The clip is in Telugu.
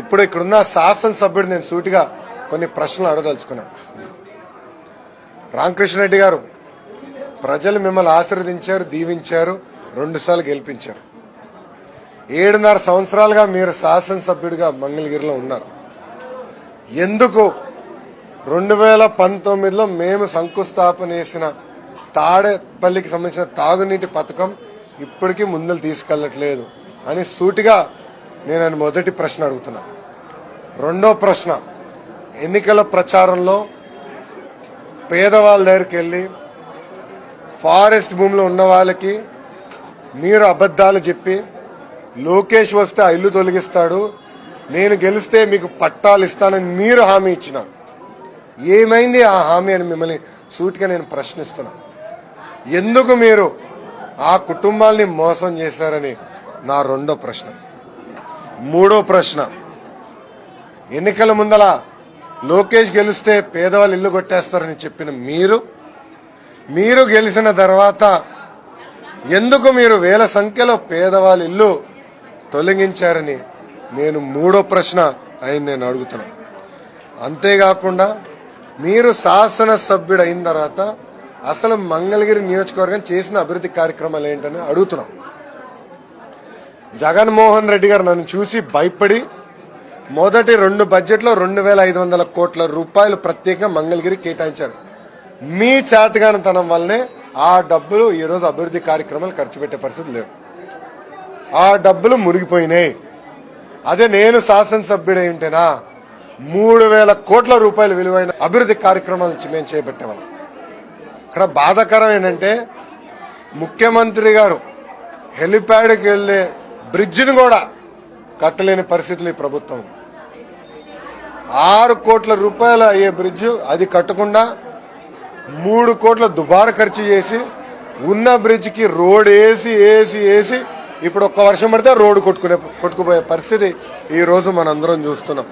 ఇప్పుడు ఇక్కడున్న శాసనసభ్యుడు నేను సూటిగా కొన్ని ప్రశ్నలు అడగదలుచుకున్నాను. రామకృష్ణరెడ్డి గారు ప్రజలు మిమ్మల్ని ఆశీర్వదించారు దీవించారు రెండుసార్లు గెలిపించారు. ఏడున్నర సంవత్సరాలుగా మీరు శాసనసభ్యుడిగా మంగళగిరిలో ఉన్నారు. ఎందుకు రెండు వేల పంతొమ్మిదిలో మేము శంకుస్థాపన చేసిన తాడేపల్లికి సంబంధించిన తాగునీటి పథకం ఇప్పటికీ ముందలు తీసుకెళ్ళట్లేదు అని సూటిగా నేను మొదటి ప్రశ్న అడుగుతున్నా. రెండో ప్రశ్న ఎన్నికల ప్రచారంలో పేదవాళ్ళ దగ్గరికి వెళ్ళి ఫారెస్ట్ భూమిలో ఉన్న వాళ్ళకి మీరు అబద్ధాలు చెప్పి లోకేష్ వస్తే ఆ ఇల్లు తొలగిస్తాడు నేను గెలిస్తే మీకు పట్టాలు ఇస్తానని మీరు హామీ ఇచ్చినారు. ఏమైంది ఆ హామీ అని మిమ్మల్ని సూటిగా నేను ప్రశ్నిస్తున్నా. ఎందుకు మీరు ఆ కుటుంబాల్ని మోసం చేశారని నా రెండో ప్రశ్న. మూడో ప్రశ్న. ఎన్నికల ముందల లోకేష్ గెలిస్తే పేదవాళ్ళు ఇల్లు కొట్టేస్తారని చెప్పిన మీరు మీరు గెలిచిన తర్వాత ఎందుకు మీరు వేల సంఖ్యలో పేదవాళ్ళ ఇల్లు తొలగించారని నేను మూడో ప్రశ్న ఆయన నేను అడుగుతున్నా. అంతేకాకుండా మీరు శాసనసభ్యుడు అయిన తర్వాత అసలు మంగళగిరి నియోజకవర్గం చేసిన అభివృద్ధి కార్యక్రమాలు ఏంటని అడుగుతున్నాం. జగన్మోహన్ రెడ్డి గారు నన్ను చూసి భయపడి మొదటి రెండు బడ్జెట్లో రెండు వేల ఐదు వందల కోట్ల రూపాయలు ప్రత్యేకంగా మంగళగిరి కేటాయించారు. మీ చేతగానితనం వల్లనే ఆ డబ్బులు ఈ రోజు అభివృద్ధి కార్యక్రమాలు ఖర్చు పెట్టే పరిస్థితి లేవు. ఆ డబ్బులు మురిగిపోయినాయి అదే నేను శాసనసభ్యుడై ఉంటేనా మూడు వేల కోట్ల రూపాయల విలువైన అభివృద్ధి కార్యక్రమాలు మేము చేపట్టేవాళ్ళం. ఇక్కడ బాధాకరం ఏంటంటే ముఖ్యమంత్రి గారు హెలిప్యాడ్కి వెళ్ళే బ్రిడ్జిని కూడా కట్టలేని పరిస్థితులు ఈ ప్రభుత్వం. ఆరు కోట్ల రూపాయలు అయ్యే బ్రిడ్జ్ అది కట్టకుండా మూడు కోట్ల దుబారా ఖర్చు చేసి ఉన్న బ్రిడ్జికి రోడ్ వేసి వేసి వేసి ఇప్పుడు ఒక్క వర్షం పడితే రోడ్డు కొట్టుకునే కొట్టుకుపోయే పరిస్థితి ఈ రోజు మనందరం చూస్తున్నాం.